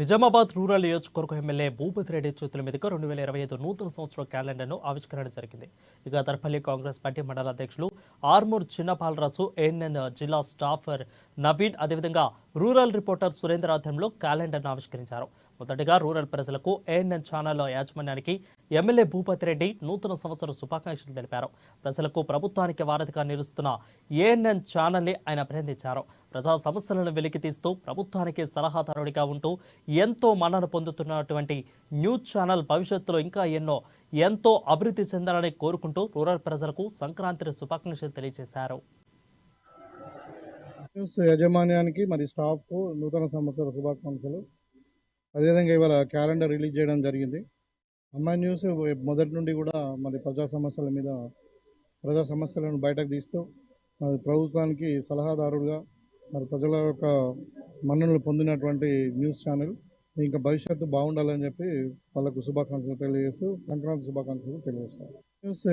Nizamabad rural నియోజకవర్గ MLA Bhupathi Reddy చేతుల మీదుగా రెండు వేల ఇరవై ఐదు నూతన సంవత్సర క్యాలెండర్ను ఆవిష్కరణ జరిగింది. ఇక దర్పల్లి కాంగ్రెస్ పార్టీ మండల అధ్యక్షులు ఆర్మూర్ చిన్నపాలరాజు ఏఎన్ఎన్ జిల్లా స్టాఫర్ నవీన్ అదేవిధంగా రూరల్ రిపోర్టర్ సురేందర్ ఆధ్వర్యంలో క్యాలెండర్ను ఆవిష్కరించారు. మొదటగా రూరల్ ప్రజలకు ఏఎన్ఎన్ ఛానల్ యాజమాన్యానికి ఎమ్మెల్యే భూపతి రెడ్డి నూతన సంవత్సర శుభాకాంక్షలు తెలిపారు. ప్రజలకు ప్రభుత్వానికి వారధిగా నిలుస్తున్న ఏఎన్ఎన్ ఛానల్ని ఆయన అభినందించారు. ప్రజా సమస్యలను వెలికి తీస్తూ ప్రభుత్వానికి సలహాదారుడిగా ఉంటూ ఎంతో మన్నన పొందుతున్నటువంటి న్యూస్ ఛానల్ భవిష్యత్తులో ఇంకా ఎన్నో ఎంతో అభివృద్ధి చెందాలని కోరుకుంటూ రూరల్ ప్రజలకు సంక్రాంతి శుభాకాంక్షలు తెలియజేశారు. న్యూస్ యాజమాన్యానికి మరి స్టాఫ్కు నూతన సంవత్సర శుభాకాంక్షలు. అదేవిధంగా ఇవాళ క్యాలెండర్ రిలీజ్ చేయడం జరిగింది. అమ్మాయి న్యూస్ మొదటి నుండి కూడా మరి ప్రజా సమస్యల మీద ప్రజా సమస్యలను బయటకు తీస్తూ మరి ప్రభుత్వానికి సలహాదారుడుగా మరి ప్రజల యొక్క మన్ననలు పొందినటువంటి న్యూస్ ఛానల్. ఇంకా భవిష్యత్తు బాగుండాలని చెప్పి వాళ్ళకు శుభాకాంక్షలు తెలియజేస్తూ సంక్రాంతి శుభాకాంక్షలు తెలియజేస్తారు న్యూస్